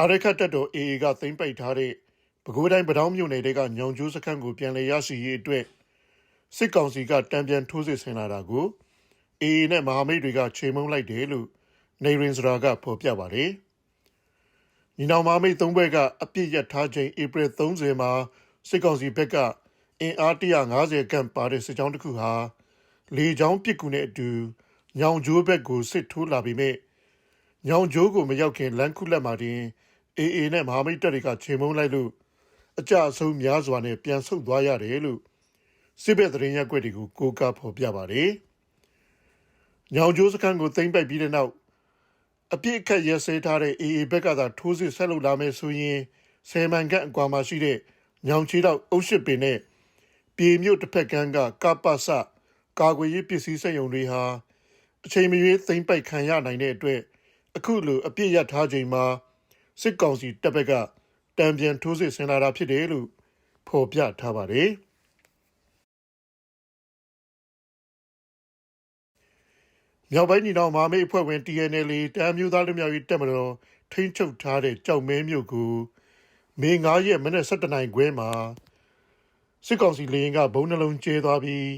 အာရခတ်တပ်တော် AA ကသိမ်းပိုက်ထားတဲ့ပဲခူးတိုင်းပတောင်းမြို့နယ်တွေကညောင်ကျိုးစခန်းကိုပြန်လည်ရရှိရေးအတွက်စစ်ကောင်စီကတံပြန်ထိုးစစ်ဆင်လာတာကို AA နဲ့မဟာမိတ်တွေကချိန်မုံလိုက်တယ်လို့နေရင်စရာကဖော်ပြပါတယ်။ညီနောင်မဟာမိတ်သုံးဘက်ကအပြစ်ရထားချိန်ဧပြီ30မှာစစ်ကောင်စီဘက်ကအင်အား150ခန့်ပါတဲ့စစ်ကြောင်းတစ်ခုဟာလေကြောင်းပစ်ကူနဲ့အတူညောင်ကျိုးဘက်ကိုစစ်ထိုးလာပြီးမြဲညောင်ကျိုးကိုမရောက်ခင်လမ်းခုလက်မှာတင် AA နဲ့မဟာမိတ်တပ်တွေကချိန်မုံလိုက်လို့အကြအဆုံးများစွာနဲ့ပြန်ဆုတ်သွားရတယ်လို့စစ်ဘက်သတင်းရက်ွက်တွေကိုကိုးကားဖော်ပြပါတယ်။ညောင်ကျိုးစခန်းကိုသိမ်းပိုက်ပြီးတဲ့နောက်အပြစ်အခတ်ရဲစဲထားတဲ့ AA ဘက်ကသာထိုးစစ်ဆက်လုပ်လာမယ်ဆိုရင်ဆယ်မှန်ခန့်အကွာမှာရှိတဲ့ညောင်ချီတော့အုပ်ရှစ်ပင်နဲ့ပြည်မြို့တစ်ဖက်ကန်းကကပ္ပစကာကွယ်ရေးပစ္စည်းစက်ရုံတွေဟာအချိန်မရွေးသိမ်းပိုက်ခံရနိုင်တဲ့အတွက်အခုလိုအပြစ်ရထားချိန်မှာ စစ်ကောင်စီတပ်ဘက်ကတံပြန်ထိုးစစ်ဆင်လာတာဖြစ်တယ်လို့ဖော်ပြထားပါတယ်မြောက်ပိုင်းညီနောင်မဟာမိတ်အဖွဲ့ဝင် TNL တမ်းမျိုးသားလူမျိုးရေးတပ်မတော်ထိန်းချုပ်ထားတဲ့ကြောက်မဲမြို့ကိုမေ9ရက်မနေ့17နိုင်ခွဲမှာစစ်ကောင်စီလေရင်ကဘုံနှလုံးကျဲသွားပြီး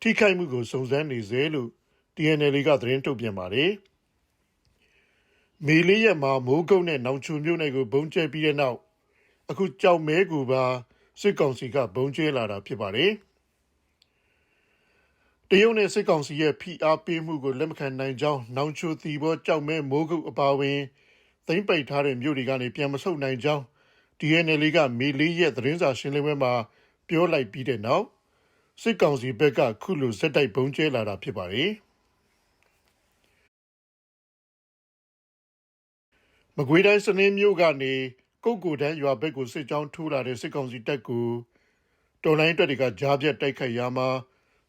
ထိခိုက်မှုကိုစုံစမ်းနေစေလို့ TNL ကသတင်းထုတ်ပြန်ပါတယ်။ မေလေးရက်မှာမိုးကုတ်နဲ့နောင်ချူမြို့နယ်ကိုဘုံကျဲပြီးတဲ့နောက်အခုကြောက်မဲကိုပါစစ်ကောင်စီကဘုံကျဲလာတာဖြစ်ပါတယ်။တရုတ်နဲ့စစ်ကောင်စီရဲ့ဖိအားပေးမှုကိုလက်မခံနိုင်ကြောင်းနောင်ချိုတီဘောကြောက်မဲမိုးကုတ်အပါဝင်သိမ့်ပိတ်ထားတဲ့မြို့တွေကနေပြန်မဆုတ်နိုင်ကြောင်း DNL ကမေလေးရဲ့သတင်းစာရှင်းလင်းပွဲမှာပြောလိုက်ပြီးတဲ့နောက်စစ်ကောင်စီဘက်ကခုလိုဇက်တိုက်ပုံကျဲလာတာဖြစ်ပါတယ်။ မကွေးတိုင်းစနင်းမြို့ကနေကုတ်ကိုတန်းရွာဘက်ကိုစစ်ကြောင်းထိုးလာတဲ့စစ်ကောင်စီတပ်ကိုတော်လိုင်းတပ်တွေကကြားပြတ်တိုက်ခိုက်ရမှာ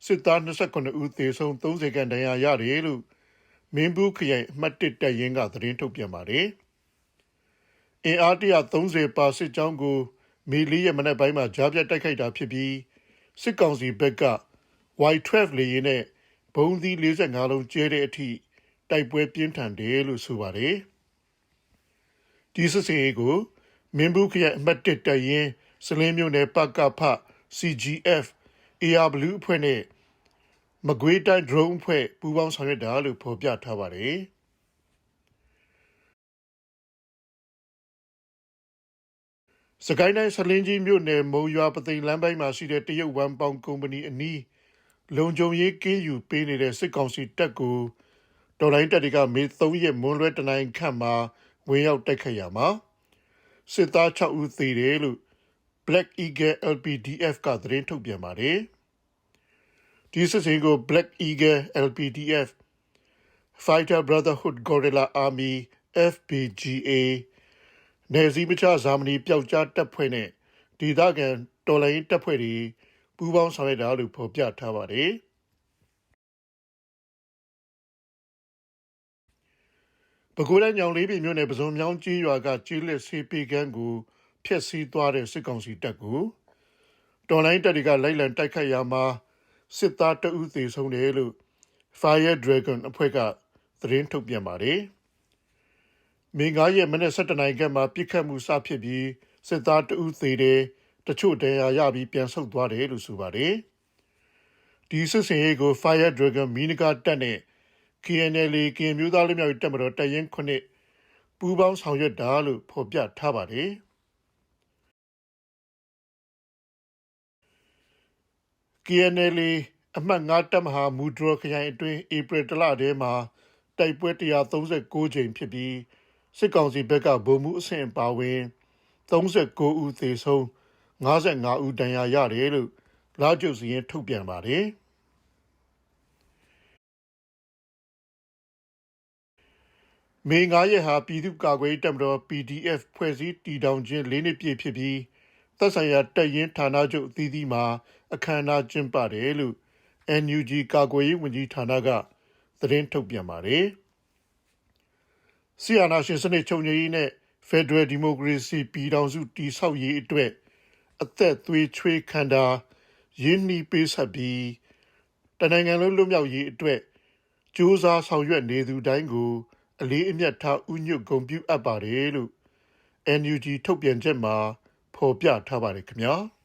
စစ်သား29ဦးသေဆုံး30ခန့်ဒဏ်ရာရတယ်လို့မင်းဘူးခရိုင်အမှတ်1တပ်ရင်းကသတင်းထုတ်ပြန်ပါတယ်။အင်အား130ပါစစ်ကြောင်းကိုမေလီရဲ့မနက်ပိုင်းမှာကြားပြတ်တိုက်ခိုက်တာဖြစ်ပြီးစစ်ကောင်စီဘက်က Y12 လေယာဉ်နဲ့ဘုံသီး45လုံးကျဲတဲ့အထိတိုက်ပွဲပြင်းထန်တယ်လို့ဆိုပါတယ်။ ဒီစစ်စင်ရေးကိုမင်းဘူးခရိုင်အမှတ်1တပ်ရင်းစလင်းမြို့နယ်ပကဖ CGF ARW အဖွဲ့နဲ့မကွေးတိုင်း drone အဖွဲ့ပူးပေါင်းဆောင်ရွက်တာလို့ဖော်ပြထားပါတယ်။စကိုင်းတိုင်းဆလင်းကြီးမြို့နယ်မုံရွာပသိမ်လမ်းပိုင်းမှာရှိတဲ့တရုတ်ဝမ်ပေါင်ကုမ္ပဏီအနီးလုံခြုံရေးကင်းယူပေးနေတဲ့စစ်ကောင်စီတပ်ကိုတော်လိုင်းတပ်တွေကမေ3ရက်မွန်းလွဲတနိုင်ခန့်မှာ ဝင်ရောက်တိုက်ခတ်ရမှာစစ်သား6ဦးသေတယ်လို့ Black Eagle LPDF ကသတင်းထုတ်ပြန်ပါတယ်။ဒီစစ်စင်ကို Black Eagle LPDF Fighter Brotherhood Guerrilla Army FPGA နယ်စည်းမခြားဇာမနီပျောက်ကြားတပ်ဖွဲ့နဲ့ဒေသခံတော်လိုင်းတပ်ဖွဲ့တွေပူးပေါင်းဆောင်ရွက်တာလို့ဖော်ပြထားပါတယ်။ ပဲခူးတိုင်းညောင်လေးပြည်မြို့နယ်ပဇွန်မြောင်းကြီးရွာကကြီးလက်ဆေးပေကန်းကိုဖျက်ဆီးသွားတဲ့စစ်ကောင်စီတပ်ကိုတော်လိုင်းတပ်တွေကလိုက်လံတိုက်ခတ်ရမှာစစ်သားတအုပ်သေဆုံးတယ်လို့ Fire Dragon အဖွဲ့ကသတင်းထုတ်ပြန်ပါတယ်။မင်း9ရက်မနေ့17နိုင်ကမှပြစ်ခတ်မှုစဖြစ်ပြီးစစ်သားတအုပ်သေတယ်တချို့တရားရပြီးပြန်ဆုတ်သွားတယ်လို့ဆိုပါတယ်။ဒီစစ်စင်ရေးကို Fire Dragon မီနကတပ်နဲ့ KNL ကင်မျိုးသားလူမျိုးတပ်မတော်တရင်ခုနှစ်ပူးပေါင်းဆောင်ရွက်တာလို့ဖော်ပြထားပါတယ်။ KNL အမှတ်9တပ်မဟာမူဒရခရိုင်အတွင်းဧပြီလထဲမှာတိုက်ပွဲ139ကြိမ်ဖြစ်ပြီးစစ်ကောင်စီဘက်ကဗိုလ်မှူးအဆင့်ပါဝင်39ဦးသေဆုံး55ဦးဒဏ်ရာရတယ်လို့လာကျုပ်စီရင်ထုတ်ပြန်ပါတယ် မေ9ရက်ဟာပြည်သူ့ကာကွယ်တပ်မတော် PDF ဖွဲ့စည်းတည်ထောင်ခြင်း၄နှစ်ပြည့်ဖြစ်ပြီးသက်ဆိုင်ရာတပ်ရင်းဌာနချုပ်အသီးသီးမှာအခမ်းအနားကျင်းပတယ်လို့ NUG ကာကွယ်ရေးဝန်ကြီးဌာနကသတင်းထုတ်ပြန်ပါတယ်။ဆီယနာရှင်စနစ်ချုပ်ငြိမ်းနဲ့ Federal Democracy ပြည်ထောင်စုတည်ဆောက်ရေးအတွက်အသက်သွေးချွေးခန္ဓာရင်းနှီးပေးဆက်ပြီးတနိုင်ငံလုံးလွတ်မြောက်ရေးအတွက်ကြိုးစားဆောင်ရွက်နေသူတိုင်းကို အလေးအမြတ်ထားဥညွတ်ဂုဏ်ပြုအပ်ပါတယ်လို့ NUG ထုတ်ပြန်ချက်မှာဖော်ပြထားပါတယ်ခင်ဗျာ။